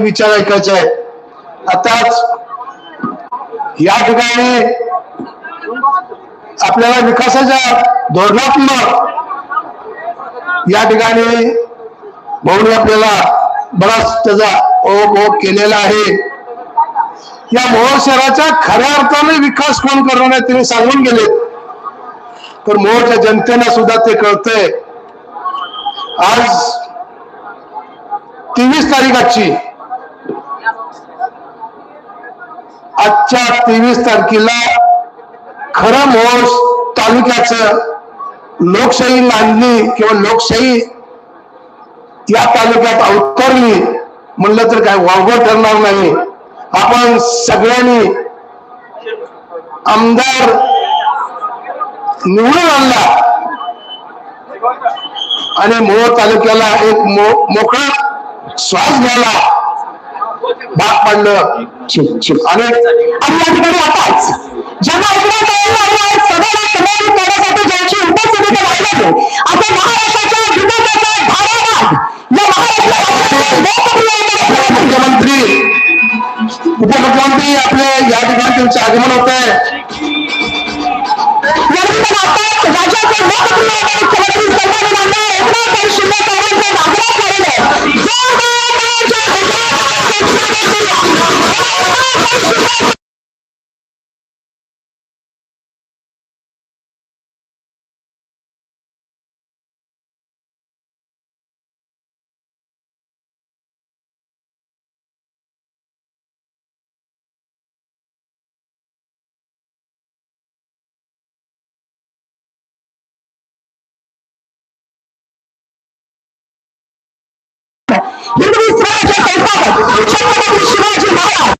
विचार ऐकायचा आहे आताच या ठिकाणी आपल्याला विकासाच्या धोरणात्मक या ठिकाणी भाऊनी आपल्याला बराच त्याचा ओघ केलेला आहे. या मोहोळ शहराचा खऱ्या अर्थाने विकास कोण करणार आहे तिने सांगून गेले. तर मोहोळच्या जनतेला सुद्धा ते कळतंय. आज तेवीस तारीखाची आजच्या तेवीस तारखेला खरं मोहोळ तालुक्याचं लोकशाही नांदली किंवा लोकशाही या तालुक्यात अवतरली म्हणलं तर काय वावगं ठरणार नाही. आपण सगळ्यांनी आमदार निवडून आणला. आणि मोहोळ तालुक्याला एक मो मोकळा श्वास घ्यायला भाग पडलं. आणि या ठिकाणी आताच ज्यांना ऐकण्यात सगळ्यांना करण्यासाठी ज्यांची उपस्थिती आता महाराष्ट्राच्या विकासाचा धारावाद या मुख्यमंत्री उपमुख्यमंत्री आपले या ठिकाणी त्यांचं आगमन होत आहे राज्याचे लोकप्रिय मुख्यमंत्री सन्माननीय एकनाथ शिंदे साहेबांचे नागरिक झालेले छत्रपती शिवाजी महाराज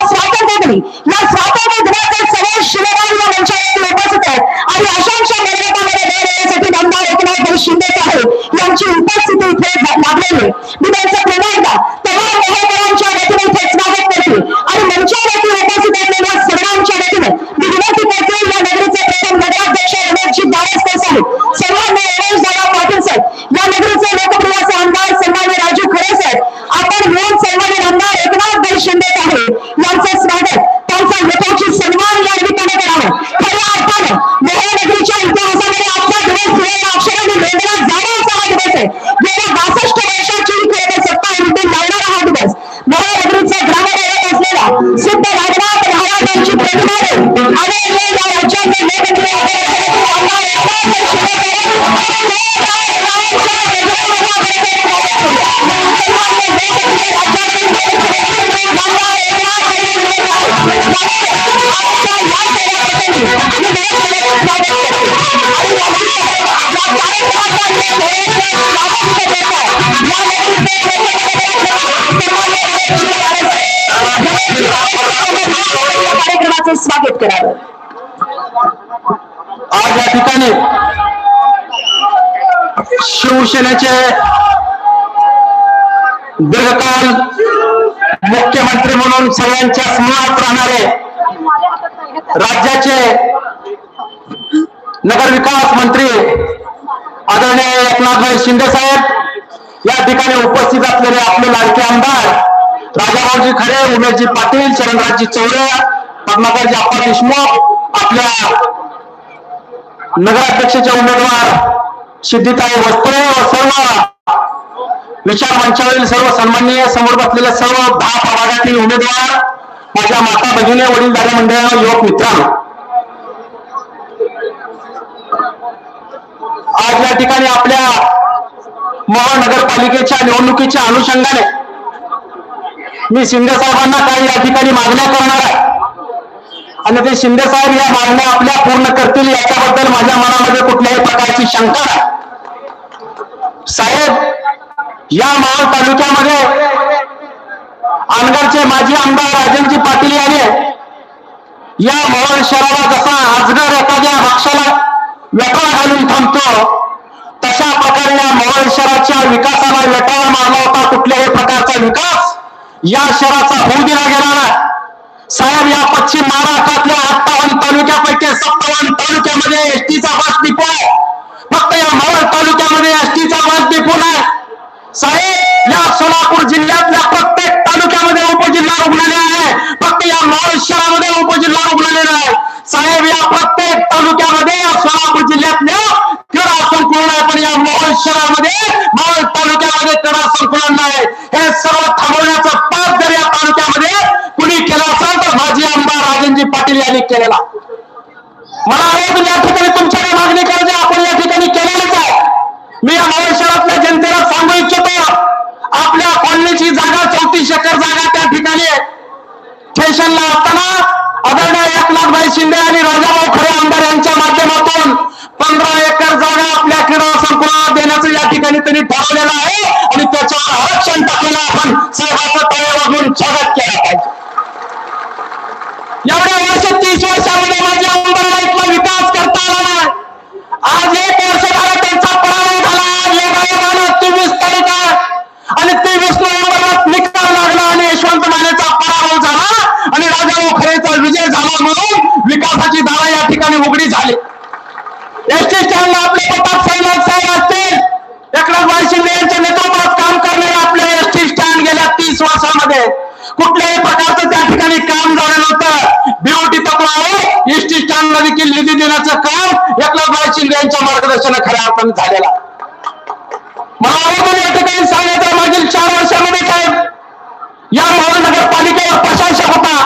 स्वातंत्र्य या स्वातंत्र्य दिनाचे सर्व शिवगामी यांच्या उपस्थित आहेत आणि अशांच्या निर्णयामध्ये वेळ देण्यासाठी आमदार एकनाथ शिंदे साहेब यांची उपस्थिती इथे लाभलेली मी त्यांचं पुन्हा एकदा तेव्हा कार्यक्रमाचे स्वागत करावं. आज या ठिकाणी शिवसेनेचे दीर्घकाल मुख्यमंत्री म्हणून सगळ्यांच्या स्मरणात राहणारे राज्याचे नगरविकास मंत्री आदरणीय एकनाथभाई शिंदे साहेब या ठिकाणी उपस्थित असलेले आपले लाडके आमदार राजाभाऊजी खरे उमेशजी पाटील चरणराजजी चौरे पद्माकरजी जाफर देशमुख आपल्या नगराध्यक्षाचे उमेदवार सिद्धिताई वस्तू व सर्व विचार मंचावरील सर्व सन्माननीय समोर बसलेले सर्व दहा प्रभागातील उमेदवार माझ्या माता भगिनी वडील दादा मंडळांना युवक मित्रांनो. आज या ठिकाणी आपल्या महानगरपालिकेच्या निवडणुकीच्या अनुषंगाने मी शिंदे साहेबांना काही या ठिकाणी मागण्या करणार आहे. आणि ते शिंदे साहेब या मागण्या आपल्या पूर्ण करतील याच्याबद्दल माझ्या मनामध्ये कुठल्याही प्रकारची शंका नाही. साहेब या महाल तालुक्यामध्ये आमदारचे माजी आमदार राजनजी पाटील यांनी या महाल शहराला जसा आजगर एखाद्या पक्षाला वेटाळा घालून थांबतो तशा प्रकारे या मोहोळ शहराच्या विकासाला वेटाळा मारला होता कुठल्याही प्रकारचा विकास या शहराचा होऊ दिला गेला नाही. साहेब या पश्चिम महाराष्ट्रातल्या अठ्ठावन्न तालुक्यापैकी सत्तावन्न तालुक्यामध्ये एसटीचा बस डिपो आहे. फक्त या मावळ तालुक्यामध्ये एसटीचा बस डिपो नाही. साहेब या सोलापूर जिल्ह्यातल्या पाटील केलेला. मला अजून या ठिकाणी तुमच्याकडे मागणी करायची आपण या ठिकाणी केलेलंच आहे. मी या शहरातल्या जनतेला सांगू इच्छितो आपल्या कॉलनीची जागा चौतीस एकर जागा त्या ठिकाणी स्टेशनला असताना आदरणीय एकनाथभाई शिंदे आणि राजाभाऊ खरे आमदार यांच्या माध्यमातून पंधरा एकर जागा आपल्या क्रीडा संकुलात देण्याचं या ठिकाणी त्यांनी ठरवलेलं आहे आणि त्याच्यावर आरक्षण टाकलेलं आपण साहेबाचं तळे वाजवून स्वागत केलं पाहिजे. एवढ्या वर्ष तीस वर्षामध्ये माझ्या आमदाराला इथला विकास करता आला आज एक वर्ष झालं त्यांचा पराभव झाला. योगायोगानं तेवीस तारीख आणि तेवीस नोव्हेंबरला निकाल लागला आणि यशवंत मानेचा पराभव झाला आणि राजा खरेचा विजय झाला म्हणून विकासाची धारा या ठिकाणी उघडी झाली. एसटी स्टँडला आपले प्रताप साईनाथ साहेब असतील. एकनाथ भाई शिंदे यांच्या नेतृत्वात काम करणारे आपले एसटी स्टँड गेल्या तीस वर्षामध्ये. कुठल्याही प्रकार त्या ठिकाणी काम झालं नव्हतं बीओटी तत्वावर एसटी देखील निधी देण्याचं काम एकनाथभाई शिंदे यांच्या मार्गदर्शना खऱ्या अर्थाने झालेला मला अगोदर या ठिकाणी सांगायचं मागील चार वर्षामध्ये काय या महानगरपालिकेवर प्रशासक होता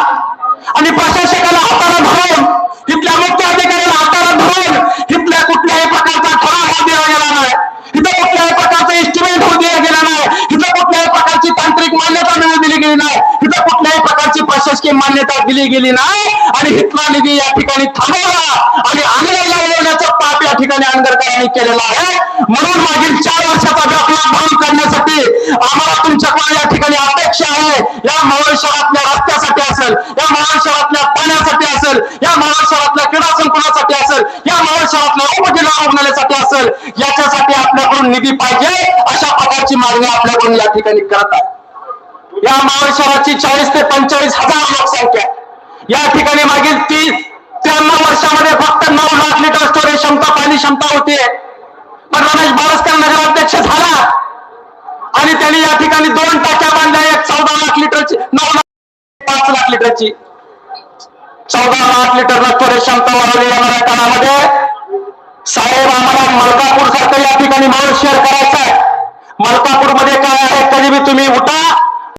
आणि प्रशासकाला हाताला धरून तिथल्या मुख्य अधिकाऱ्याला हाताला धरून तिथल्या कुठल्याही प्रकारचा ठराव होऊ दिला गेला नाही. तिथं कुठल्याही प्रकारचा इस्टिमेट होऊ दिला गेला नाही. तिथं कुठल्याही प्रकारची तांत्रिक मान्यता मिळू दिली गेली नाही. तिथं कुठल्याही प्रकारची प्रशासकीय मान्यता दिली गेली नाही आणि हितला निधी या ठिकाणी थांबवला आणि आंदोलन लावण्याचं पाप या ठिकाणी आंदरकरांनी केलेला आहे. म्हणून मागील चार वर्षाचा बॅकलॉग भरून करण्यासाठी आम्हाला तुमच्याकडून या ठिकाणी अपेक्षा आहे. या मावळ शहरातल्या रस्त्यासाठी असेल या मावळ शहरातल्या पाण्यासाठी असेल या मावळ शहरातल्या क्रीडा संकुलासाठी असेल या मावळ शहरातल्या उपजिल्हा रुग्णालयासाठी असेल याच्यासाठी आपल्याकडून निधी पाहिजे अशा प्रकारची मागणी आपल्याकडून या ठिकाणी करत आहे या मावळ शहराची चाळीस ते पंचेचाळीस हजार लोकसंख्या. या ठिकाणी मागील तीस त्र्याण्णव वर्षामध्ये फक्त नऊ लाख लिटर स्टोरेज क्षमता पाणी क्षमता होती. पण रमेश बारसकर नगराध्यक्ष झाला. आणि त्यांनी या ठिकाणी दोन टाक्या बांधल्या एक चौदा लाख लिटरची नऊ लाख पाच लाख लिटरची. चौदा लाख लिटर स्टोरेज क्षमता वाढवली येणाऱ्या काळामध्ये. साहेब आम्हाला मलकापूर सारखं या ठिकाणी माणूस शेअर करायचा आहे मलकापूरमध्ये काय आहे कधी तुम्ही उठा.